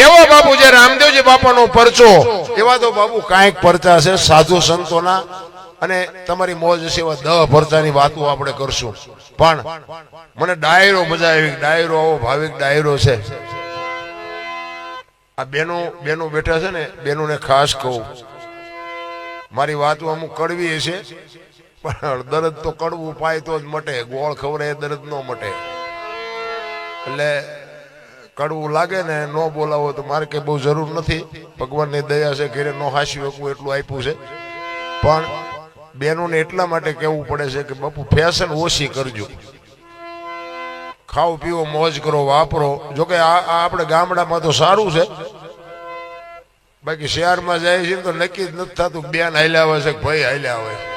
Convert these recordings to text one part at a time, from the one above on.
એવો બાપુ જે રામદેવજી બાપાનો પરચો? એવા તો બાપુ કાંઈક પરચા છે, સાધુ સંતોના. અને તમારી મોજ હશે એવા દહ પરચાની વાતો આપણે કરશું. પણ મને ડાયરો મજા આવી, ડાયરો આવો, ભાવિક ડાયરો છે. આ બેનો બેનો બેઠા છે ને, બેનોને ખાસ કહું. મારી વાતો અમુક કડવી છે પણ દર્દ તો કડવું, પાય તો જ મટે, ગોળ ખવડાય, દર્દ ન મટે. એટલે કડવું લાગે ને ન બોલાવો તો મારે કઈ બહુ જરૂર નથી. ભગવાનની દયા છે, ઘરે નો હાસ્યું શકું એટલું આપ્યું છે. પણ બહેનોને એટલા માટે કહેવું પડે છે કે બાપુ ફેશન ઓછી કરજો. ખાઓ પીવો મોજ કરો, વાપરો. જોકે આ આપણે ગામડામાં તો સારું છે. બાકી શહેરમાં જાય છે તો નક્કી જ નથી થતું બેન હાલ્યા આવે છે કે ભાઈ હાલ્યા આવે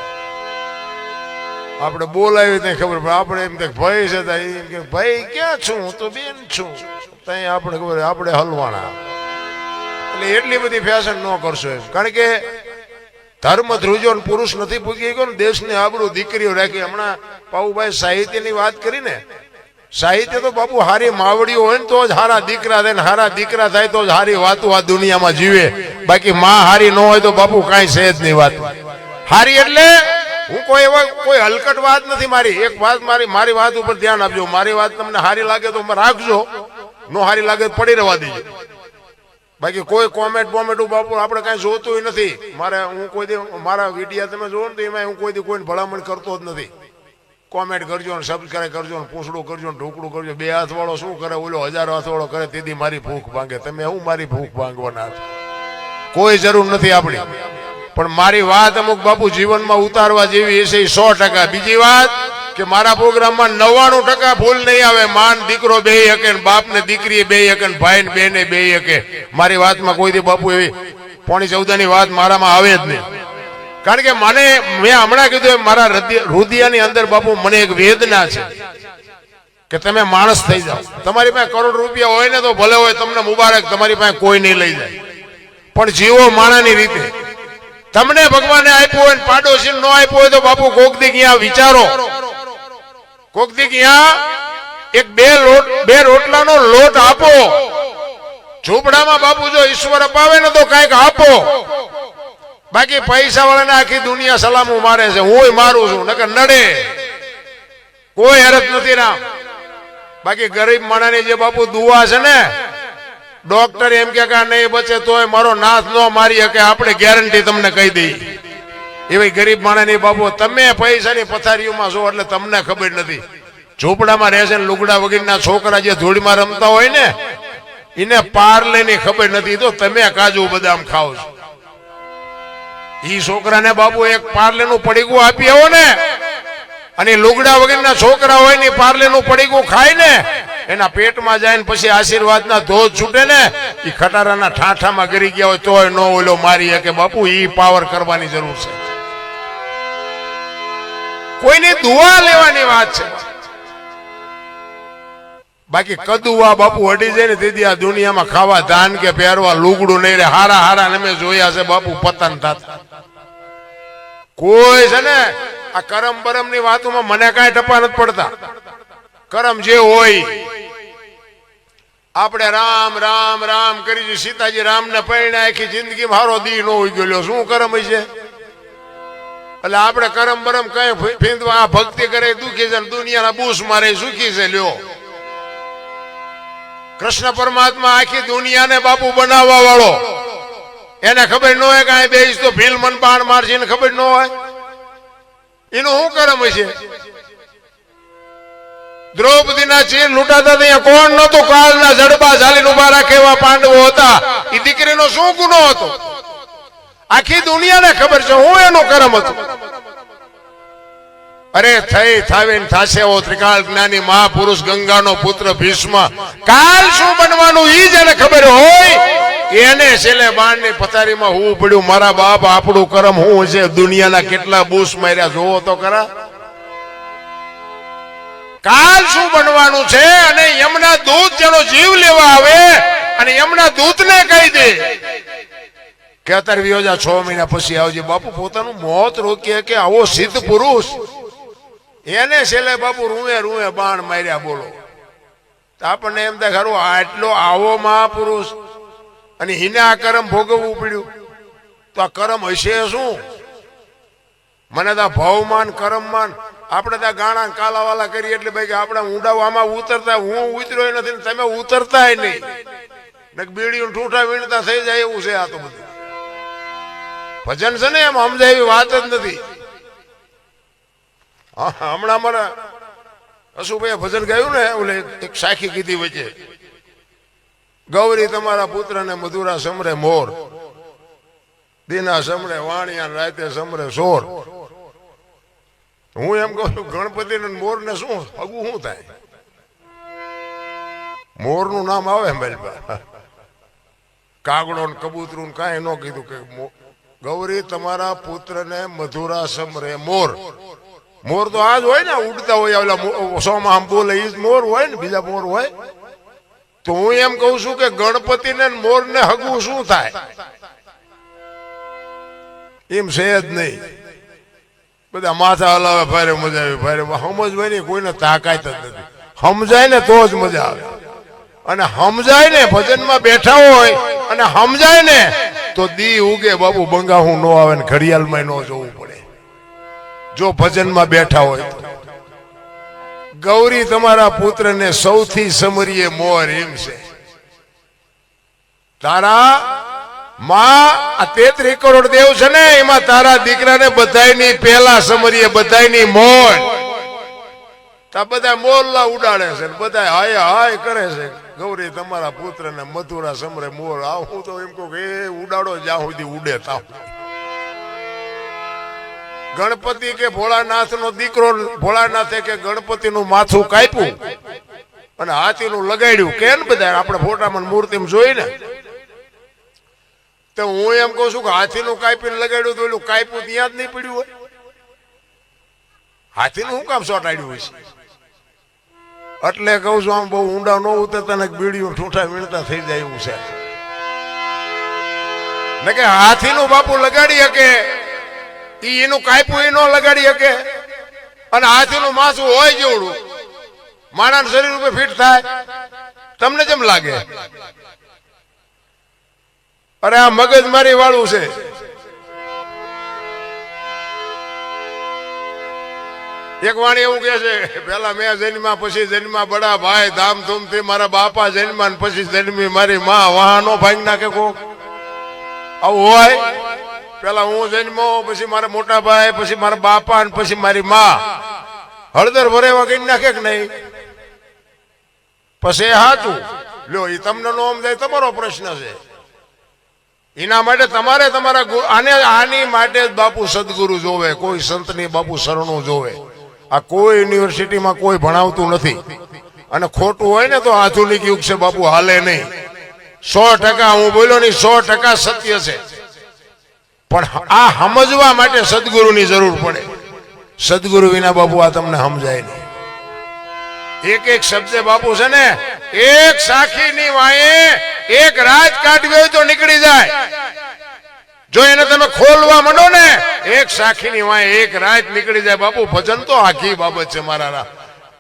આપણે બોલાવી ત્યાં ખબર પડે. આપણે એમ કે ભાઈ છે એમ કે ભાઈ ક્યાં છું? હું તો બેન છું. ત્યાં આપણે ખબર આપણે હલવાના. એટલે એટલી બધી ફેશન ન કરશો એમ. કારણ કે ધર્મ ધ્રુજો પુરુષ નથી પૂગી ગયો દેશની આબરૂ દીકરીઓ રાખી. હમણાં પાઉભાઈ સાહિત્યની વાત કરી ને, સાહિત્ય તો બાપુ હારી માવડીઓ હોય ને, તો જ હારા દીકરા થાય ને, હારા દીકરા થાય તો જ હારી વાતો આ દુનિયામાં જીવે. બાકી માં હારી ન હોય તો બાપુ કાંઈ છે જ નહીં વાત. હારી એટલે હું કોઈ એવા કોઈ હલકટ વાત નથી મારી. એક વાત મારી મારી વાત ઉપર ધ્યાન આપજો. મારી વાત તમને હારી લાગે તો રાખજો. નો હારી લાગે પડી રહેવા દેજો. બાકી કોઈ કોમેન્ટ બોમેન્ટ ઉપર આપણે કાંઈ જોતું નથી. મારે હું કોઈ દી મારા વિડીયા તમે જોવો ને તો એમાં હું કોઈ દી કોઈને ભલામણ કરતો જ નથી. કોમેન્ટ કરજો ને સબસ્ક્રાઈબ કરજો ને પૂછડું કરજો ને ઢોકળું કરજો. બે હાથ વાળો શું કરે? ઓલો હજાર હાથ વાળો કરે, તેથી મારી ભૂખ ભાંગે. તમે હું મારી ભૂખ ભાંગવાના કોઈ જરૂર નથી આપણી. પણ મારી વાત અમુક બાપુ જીવનમાં ઉતારવા જેવી હશે સો ટકા. બીજી વાત કે મારા પ્રોગ્રામમાં નવ્વાણું ટકા ભૂલ નહીં આવે. માન દીકરો બે હકે બાપ ને દીકરી બે હકે ભાઈ ને બેને બે હકે મારી વાતમાં કોઈ દી બાપુ એવી પોણી ચૌદાની વાત મારામાં આવે જ નહીં. કારણ કે મને, મેં હમણાં કીધું મારા હૃદય હૃદયની અંદર બાપુ મને એક વેદના છે કે તમે માણસ થઈ જાઓ. તમારી પાસે કરોડ રૂપિયા હોય ને તો ભલે હોય, તમને મુબારક, તમારી પાસે કોઈ નહીં લઈ જાય. પણ જીવો માણાની રીતે. તમને ભગવાને આપ્યું હોય પાડોશી નો આપ્યું હોય તો બાપુ કોક દી ક્યાં વિચારો? કોક દી ક્યાં? એક બે લોટ, બે રોટલાનો લોટ આપો. ઝૂંપડામાં બાપુ જો ઈશ્વર અપાવે ને તો કાંઈક આપો. બાકી પૈસા વાળાને આખી દુનિયા સલામું મારે છે. હું મારું છું, નકર નડે. કોઈ હરત નથી રામ. બાકી ગરીબ માણાની જે બાપુ દુવા છે ને ડોક્ટર એમ કે નહીં બચે તોય મારો નાથ ન મારી શકે, આપણે ગેરંટી તમને કહી દઈ એવી ગરીબ માણસની બાબુ, તમે પૈસાની પથારીઓમાં છો એટલે તમને ખબર નથી. ઝૂંપડામાં રહેશે લુગડા વગેરેના છોકરા જે ધૂળમાં રમતા હોય ને, એને પાર્લેની ખબર નથી. તો તમે કાજુ બદામ ખાઓ છો. ઈ છોકરાને બાબુ એક પાર્લેનું પડીકું આપી આવો ને. અને લુગડા વગેરેના છોકરા હોય ને પાર્લેનું પડીકું ખાય ને એના પેટમાં જાય ને પછી આશીર્વાદના ધોધ છૂટે ને એ ખટારાના ઠાઠામાં ગરી ગયા હોય તોય નો ઓલો મારી કે બાપુ એ પાવર કરવાની જરૂર છે. કોઈની દુઆ લેવાની વાત છે. બાકી કદુવા બાપુ હટી જાય ને તેથી આ દુનિયામાં ખાવા ધાન કે પહેરવા લુગડું નહીં રે હારા હારા ને મેં જોયા છે બાપુ પતન થતા. કોઈ છે ને, આ કરમ બરમની વાતોમાં મને કાંઈ ટપા નથી પડતા. કરમ જે હોય આપણે રામ રામ રામ કરી છે સીતાજી રામ ને પૈણે આખી જિંદગી મારો દી નો ગયો. શું કરમ છે? એટલે આપણે કરમ બરમ કઈ ફીંદવા આ ભક્તિ કરે, દુખી છે દુનિયાના બૂસ મારે સુખી છે, લ્યો. કૃષ્ણ પરમાત્મા આખી દુનિયાને બાપુ બનાવવા વાળો. એને ખબર ન હોય કે આ બેસ તો ભીલ મન બાણ મારશે, એને ખબર ન હોય. એનું શું કરમ હશે દ્રૌપદીના ચીન લૂંટાતા ત્યાં કોણ નતું કાળના જડબા ઝાલીને ઊભા રાખે એવા પાંડવો હતા. એ દીકરીનો શું ગુનો હતો? આખી દુનિયાને ખબર છે હું એનો કરમ હતો. અરે થઈ થાવે થાશે એવો ત્રિકાળ જ્ઞાની મહાપુરુષ ગંગાનો પુત્ર ભીષ્મ. કાલ શું બનવાનું ઈ જેને ખબર હોય, એને છેલ્લે બાણની પથારીમાં હું પડ્યું મારા બાપ આપણું કરમ હું છે. દુનિયાના કેટલા બુશ માર્યા જોવો તો ખરા. કાલ શું બનવાનું છે? અને યમના દૂત જેનો જીવ લેવા આવે, અને યમના દૂતને કહી દે. કે અત્યારે વિયોજા છ મહિના પછી આવજે. બાપુ, પોતાનું મોત રોકીએ કે આવો સિદ્ધ પુરુષ? એને છેલ્લે બાપુ રૂએ રૂએ બાણ માર્યા બોલો. આપણને એમ થાય ખરું આટલો આવો મહાપુરુષ. અને હિને આ કરમ ભોગવવું પડ્યું. તો આ કરમ હશે શું? મને તો ભાવમાન, કરમમાન આપણે ત્યાં ગાણા કાલાવાલા કરીએ એટલે ભાઈ આપણે ઊંડા આમાં ઉતરતા, હું ઉતર્યો નથી, તમે ઉતરતા નહીં. બીડીઓ ઠૂઠા વીણતા થઈ જાય એવું છે આ તો બધું. ભજન છે ને એમ સમજાય એવી વાત જ નથી. હમણાં અમારા અશુભાઈ ભજન ગાયું ને, ઓલે એક સાખી કીધી વચ્ચે. ગૌરી તમારા પુત્રને મધુરા સમરે મોર, દીના સમરે વાણિયા રાતે સમરે સોર. હું એમ કહું છું, ગણપતિ ને મોર ને શું, હગું શું થાય? મોરનું નામ આવે મારી પાસે કાગડો ને કબૂતરું ને કાંઈ ન કીધું કે ગૌરી, તમારા પુત્રને મધુરા સમરે મોર. મોર તો આજ હોય ને, ઉડતા હોય ઓલા સોમાં આમ બોલે એ જ મોર હોય ને, બીજા મોર હોય. તો હું એમ કહું છું કે ગણપતિને ને મોરને હગવું શું થાય? એમ છે જ નહીં. બધા માથા હલાવે, ભારે મજા આવી, ભારે નહીં કોઈને તાકાત જ નથી. સમજાય ને તો જ મજા આવે. અને સમજાય ને, ભજનમાં બેઠા હોય અને સમજાય ને, તો દી ઉગે બાબુ બંગા હું નો આવે ને ઘડિયાળમાં નો જોવું પડે. જો ભજનમાં બેઠા હોય ગૌરી તમારા પુત્રને સૌથી સમરીએ મોર એમ છે. તારા માં, આ તેત્રી કરોડ દેવ છે ને, એમાં તારા દીકરાને બધાયની પેલા સમરીએ, બધાયની મોર તા બધા મોરલા ઉડાડે છે બધા હાય હાય કરે છે. ગૌરી, તમારા પુત્રને મથુરા સમરે મોર આ તો એમ કહું એ ઉડાડો જ્યાં સુધી ઉડે તા ગણપતિ કે ભોળાનાથ નો દીકરો, ભોળાનાથે કે ગણપતિ નું માથું કાપ્યું અને હાથી નું લગાડ્યું. કેમ બધા આપણે ફોટામાં મૂર્તિ જોઈ ને તો હું એમ કહું છું કે હાથીનું કાપીને લગાડ્યું તો એલું કાપ્યું ત્યાં જ નહીં પડ્યું હોય. હાથીનું શું કામ સોટાડ્યું હોય એટલે કહું છું આમ બહુ ઊંડા ન ઉતરતા ને બીડીઓ ઠૂઠા વીણતા થઈ જાય એવું છે. ને કે હાથીનું બાપુ લગાડી શકે, ઈ એનું કાપ્યું એ ન લગાડી શકે. અને હાથીનું માસું હોય જેવડું માણસ શરીર ઉપર ફિટ થાય. તમને કેમ લાગે. અરે આ મગજ મારી વાળું છે. એક વાણી એવું કે છે પેલા મેં જન્મા પછી જન્મા બડા ભાઈ, ધામધૂમથી મારા બાપા જન્મા ને પછી જન્મી મારી માં. વાહનો ભાંગ નાખે કોક. આવું હોય? પેલા હું જન્મો, પછી મારા મોટા ભાઈ, પછી મારા બાપા ને પછી મારી માં. હળદર ભરેવા કઈ નાખે કે નહીં? પછી હાચું. લ્યો એ તમને નો જાય તમારો પ્રશ્ન છે. એના માટે તમારે તમારા આને આની માટે જ બાપુ સદગુરુ જોવે, કોઈ સંતની બાપુ શરણું જોવે. આ કોઈ યુનિવર્સિટીમાં કોઈ ભણાવતું નથી. અને ખોટું હોય ને તો આધુનિક યુગ છે બાપુ, હાલે નહીં. સો ટકા, હું બોલ્યો નહીં, સો ટકા સત્ય છે. પણ આ સમજવા માટે સદગુરુની જરૂર પડે. સદગુરુ વિના બાપુ આ તમને સમજાય નહીં. એક એક શબ્દ બાપુ છે ને, એક સાખીની વાયે એક રાત કાઢવી તો નીકળી જાય. જો એને તમે ખોલવા માંડો ને, એક સાખી ની વાંહે એક રાત નીકળી જાય. બાપુ, ભજન તો આખી બાબત છે મારા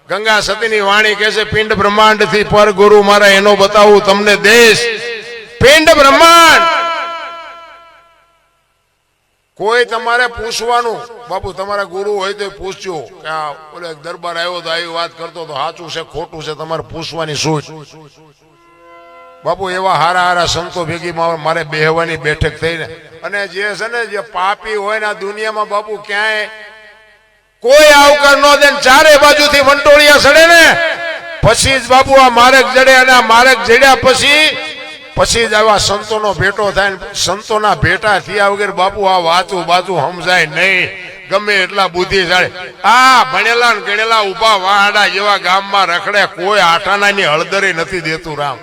ગંગા સતી ની વાણી કે છે, પિંડ બ્રહ્માંડથી પર ગુરુ મારા, એનો બતાવું તમને દેશ. પિંડ બ્રહ્માંડ! કોઈ તમારે પૂછવાનું? બાપુ, તમારા ગુરુ હોય તો પૂછજો. કે આ બોલે દરબાર આવ્યો તો આવી વાત કરતો તો સાચું છે, ખોટું છે, તમારે પૂછવાની શું બાપુ, એવા હારા હારા સંતો ભેગી મારે બેહવાની બેઠક થઈને અને જે છે ને, જે પાપી હોય ને આ દુનિયામાં, બાપુ, ક્યાંય કોઈ આવકાર ન દે ચારે બાજુથી વંટોળિયા સડે ને. પછી જ બાપુ આ માર્ગ જડે અને આ માર્ગ જડ્યા પછી પછી જ આવા સંતોનો ભેટો થાય ને સંતોના ભેટા થયા વગર બાપુ આ વાતું બાતું સમજાય નહીં. ગમે એટલા બુદ્ધિશાળી. આ ભણેલા ને ગણેલા ઊભા વાડા જેવા ગામમાં રખડે કોઈ આટાણાની હળદરે નથી દેતું રામ.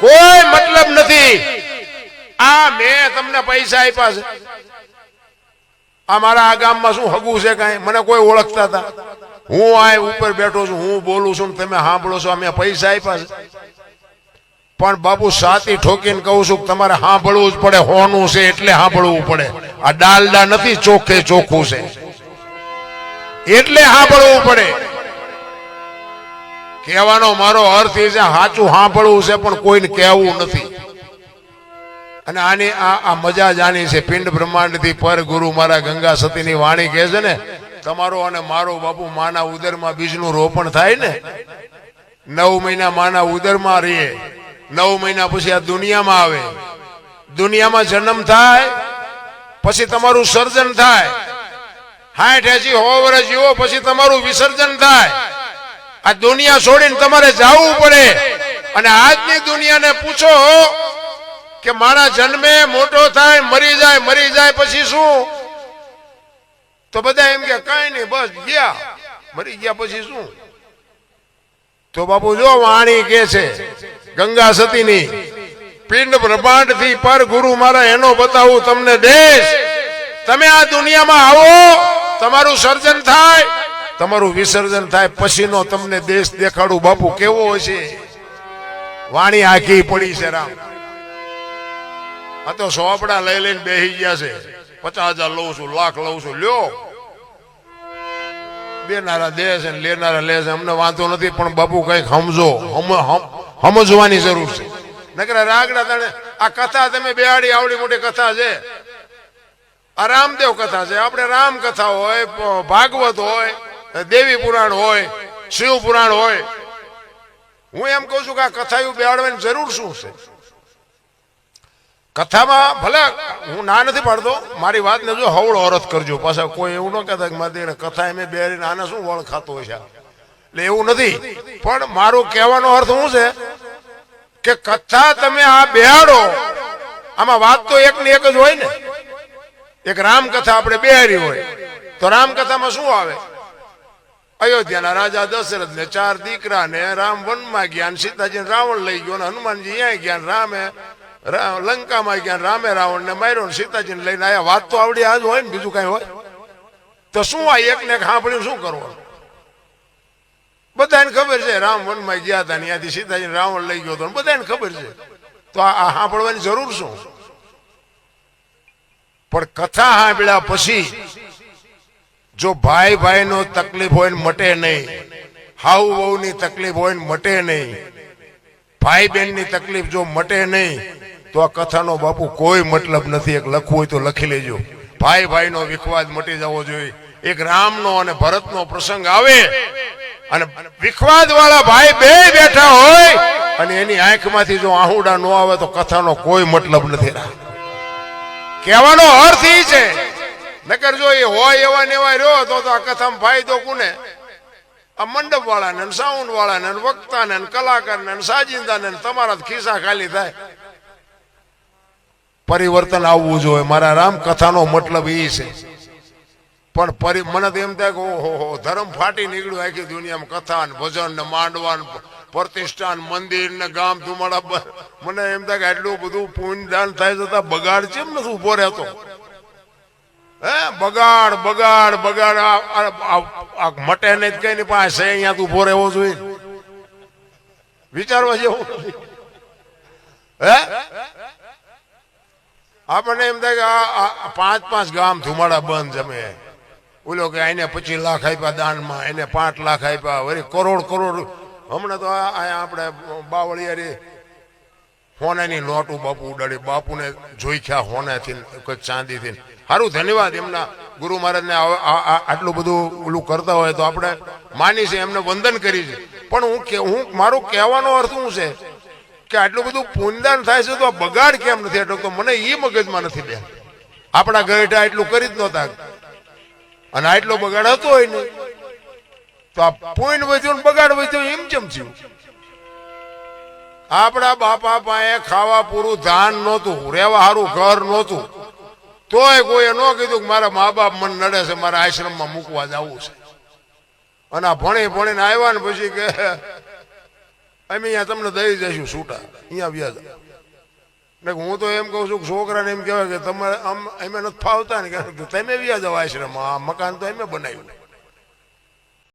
કોઈ મતલબ નથી. આ મેં તમને પૈસા આપ્યા છે. આ મારા આ ગામમાં શું હગું છે કાંઈ? મને કોઈ ઓળખતા હતા હું આ ઉપર બેઠો છું, હું બોલું છું તમે સાંભળો છો અમે પૈસા આપ્યા છે. પણ બાપુ સાતી ઠોકીને કહું છું કે તમારે સાંભળવું જ પડે, હોનું છે એટલે સાંભળવું પડે. આ ડાલડા નથી ચોખ્ખે ચોખ્ખું છે. એટલે સાંભળવું પડે. કહેવાનો મારો અર્થ એ છે, સાચું સાંભળવું છે, પણ કોઈને કહેવું નથી. અને આની આ આ મજા જ આની છે, પિંડ બ્રહ્માંડથી પર ગુરુ મારા ગંગા સતીની વાણી કહે છે ને, તમારો અને મારો બાપુ માના ઉદરમાં બીજનું રોપણ થાય ને, નવ મહિના માના ઉદરમાં રહીએ. નવ મહિના પછી આ દુનિયામાં આવે. દુનિયામાં જન્મ થાય, પછી તમારું સર્જન થાય. હાઠ એસી હો વર્ષ જીવો, પછી તમારું વિસર્જન થાય. આ દુનિયા છોડીને તમારે જવું પડે. અને આજની દુનિયાને પૂછો કે મારા જન્મે મોટો થાય, મરી જાય મરી જાય પછી શું? તો બધા એમ કે કઈ નહીં, બસ ગયા. મરી ગયા પછી શું? તો બાપુ જો વાણી કે છે ગંગા સતીની પિંડ બ્રહ્માંડથી પર ગુરુ મારા એનો બતાવું તમને દેશ. તમે આ દુનિયામાં આવો, તમારું સર્જન થાય, તમારું વિસર્જન થાય, પછીનો તમને દેશ દેખાડું. બાપુ, કેવો હશે? વાણી આખી પડી છે રામ. આ તો સોપડા લઈ લઈને બેસી ગયા છે. પચાસ હજાર લઉં છું, લાખ લઉં છું. લ્યો. બેનારા દે છે લેનારા લે છે. અમને વાંધો નથી, પણ બાપુ કંઈક સમજો. સમજવાની જરૂર છે. નકરા રાગડા તણે આ કથા તમે બેહાડી આવડી મોટી કથા છે. આ રામદેવ કથા છે. આપણે રામ કથા હોય ભાગવત હોય, દેવી પુરાણ હોય, શિવ પુરાણ હોય. હું એમ કહું છું કે આ કથા બેહાડવાની જરૂર શું છે? કથામાં ભલે હું ના નથી પાડતો, મારી વાત ને જો હવળ ઓરત કરજો. પાછા કોઈ એવું ન કહેતા કે મારી કથા એમ બેહાડીને આને શું વળ ખાતો હોય છે એટલે એવું નથી. પણ મારો કહેવાનો અર્થ શું છે? કે કથા તમે આ બેહાડો. આમાં વાત તો એક ને એક જ હોય ને. એક રામકથા આપણે બેહારી હોય. તો રામકથામાં શું આવે? અયોધ્યાના રાજા દશરથ ને ચાર દીકરા ને રામ વનમાં ગયા સીતાજી રાવણ લઈ ગયો ને હનુમાનજી અહીંયા ગયા રામે લંકામાં ગયા રામે રાવણ ને માર્યો ને સીતાજીને લઈને આયા. વાત તો આવડી આજ હોય ને, બીજું કઈ હોય. તો શું આ એક ને એક સાંભળ્યું, શું કરવાનું? બધાને ખબર છે, રામ વનમાં ગયા હતા ત્યાંથી સીતાજી રાવણ લઈ ગયો હતો બધાને ખબર છે. તો આ સાંભળવાની જરૂર શું? પણ કથા સાંભળ્યા પછી જો ભાઈ ભાઈ નો તકલીફ હોય ને મટે નહીં, હાઉ વહુ ની તકલીફ હોય ને મટે નહીં, ભાઈ બહેનની તકલીફ જો મટે નહીં, તો આ કથાનો બાપુ કોઈ મતલબ નથી. એક લખવું હોય તો લખી લેજો. ભાઈ ભાઈ નો વિખવાદ મટી જવો જોઈએ. એક રામનો અને ભરતનો પ્રસંગ આવે. અને વિખવાદ વાળા ભાઈ બે બેઠા હોય અને એની આંખમાંથી જો આહુડા ન આવે તો કથાનો કોઈ મતલબ નથી રહ્યા કહેવાનો અર્થ ઈ છે, નકર જો એ હોય એવા ને એવા રહ્યો તો આ કથામાં ફાયદો કોને? આ મંડપ વાળાને સાઉન્ડ વાળાને ને વક્તાને ને કલાકારને ને સાજિંદાને તમારા ખિસ્સા ખાલી થાય. પરિવર્તન આવવું જોઈએ. મારા રામ, કથાનો મતલબ ઈ છે. પણ પરી મને તો એમ થાય કે ઓહો ધર્મ ફાટી નીકળ્યું આખી દુનિયામાં કથા ને ભજન ને માંડવા ને પ્રતિષ્ઠાન મંદિર ને ગામ ધુમાડા મને એમ થાય કે આટલું બધું પુણ્યદાન થાય જતા બગાડ કેમ નથી ઊભો રહેતો? હે? બગાડ બગાડ બગાડ, આ- મટે નહીં કઈ નહીં પાસે અહીંયા તું ઊભો રહેવો જોઈએ. વિચારવા જેવું હે? આપણને એમ થાય કે આ પાંચ પાંચ ગામ ધુમાડા બંધ જમે. ઓલો કે એને પચીસ લાખ આપ્યા દાનમાં, એને પાંચ લાખ આપ્યા, વળી કરોડ કરોડ. હમણાં તો આપણે બાવળિયારી હોનાની નોટું બાપુ ઉડાડી, બાપુને જોઈખ્યા હોનાથી કંઈક કોઈ ચાંદીથી. સારું ધન્યવાદ એમના ગુરુ મહારાજને. આટલું બધું ઓલું કરતા હોય તો આપણે માની છે, એમને વંદન કરી છે. પણ હું કે હું મારું કહેવાનો અર્થ શું છે? કે આટલું બધું પુણ્યદાન થાય છે તો આ બગાડ કેમ નથી? એટલો તો મને એ મગજમાં નથી બે આપણા ગઢા એટલું કરી જ નહોતા. અને આટલો બગાડ હતો હોય નહીં. તો આ પોઈન્ટ વધ્યો ને બગાડ વધ્યો એમ કેમ થયું? આપણા બાપા પાસે ખાવા પૂરું ધાન નહોતું રહેવા સારું ઘર નહોતું. તોય કોઈએ ન કીધું કે મારા મા બાપ મને નડે છે, મારા આશ્રમમાં મૂકવા જવું છે. અને આ ભણી ભણીને આવ્યા ને પછી કે, અમે અહીંયા તમને દઈ જઈશું, છૂટા. અહીંયા વ્યાજ ને હું તો એમ કહું છું કે છોકરાને એમ કહેવાય કે તમે આમ એમ નથી ફાવતા ને. તમે વ્યાજ જાવ આશ્રમમાં, આ મકાન તો એમ બનાવ્યું.